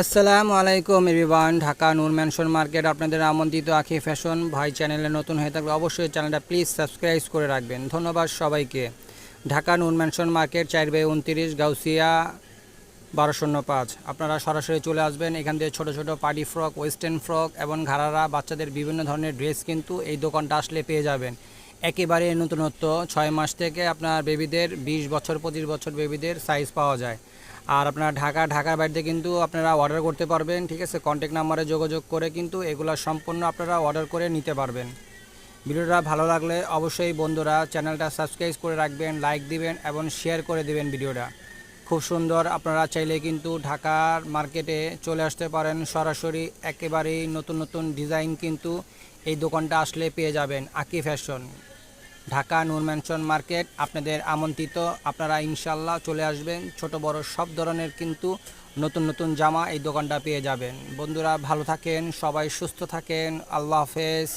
আসসালামু আলাইকুম everyone, Dhaka Noor mansion market আপনাদের আমন্ত্রিত আখি ফ্যাশন ভাই চ্যানেলে নতুন হয়ে থাকলে অবশ্যই চ্যানেলটা প্লিজ সাবস্ক্রাইব করে রাখবেন। ধন্যবাদ সবাইকে। ঢাকা নূর ম্যানশন মার্কেট চার বাই উনতিরিশ, গাউসিয়া বারো শূন্য পাঁচ আপনারা সরাসরি চলে আসবেন। এখান থেকে ছোটো ছোটো পার্টি ফ্রক, ওয়েস্টার্ন ফ্রক এবং ঘাড়ারা, বাচ্চাদের বিভিন্ন ধরনের ড্রেস কিন্তু এই দোকানটা আসলে পেয়ে যাবেন। একেবারে নতুনত্ব, ছয় মাস থেকে আপনার বেবিদের বিশ বছর, পঁচিশ বছর বেবিদের সাইজ পাওয়া যায়। আর আপনারা ঢাকা, ঢাকার বাড়িতে কিন্তু আপনারা অর্ডার করতে পারবেন, ঠিক আছে? কন্ট্যাক্ট নাম্বারে যোগাযোগ করে কিন্তু এগুলো সম্পূর্ণ আপনারা অর্ডার করে নিতে পারবেন। ভিডিওটা ভালো লাগলে অবশ্যই বন্ধুরা চ্যানেলটা সাবস্ক্রাইব করে রাখবেন লাইক দিবেন এবং শেয়ার করে দিবেন ভিডিওটা। খুব সুন্দর, আপনারা চাইলে কিন্তু ঢাকার মার্কেটে চলে আসতে পারেন, সরাসরি একেবারেই নতুন নতুন ডিজাইন কিন্তু এই দোকানটা আসলে পেয়ে যাবেন, Aki fashion Dhaka Noor mansion market. আপনাদের আমন্ত্রিত, আপনারা ইনশাল্লাহ চলে আসবেন। ছোট বড় সব ধরনের কিন্তু নতুন নতুন জামা এই দোকানটা পেয়ে যাবেন। বন্ধুরা ভালো থাকেন, সবাই সুস্থ থাকেন। আল্লাহ হাফেজ।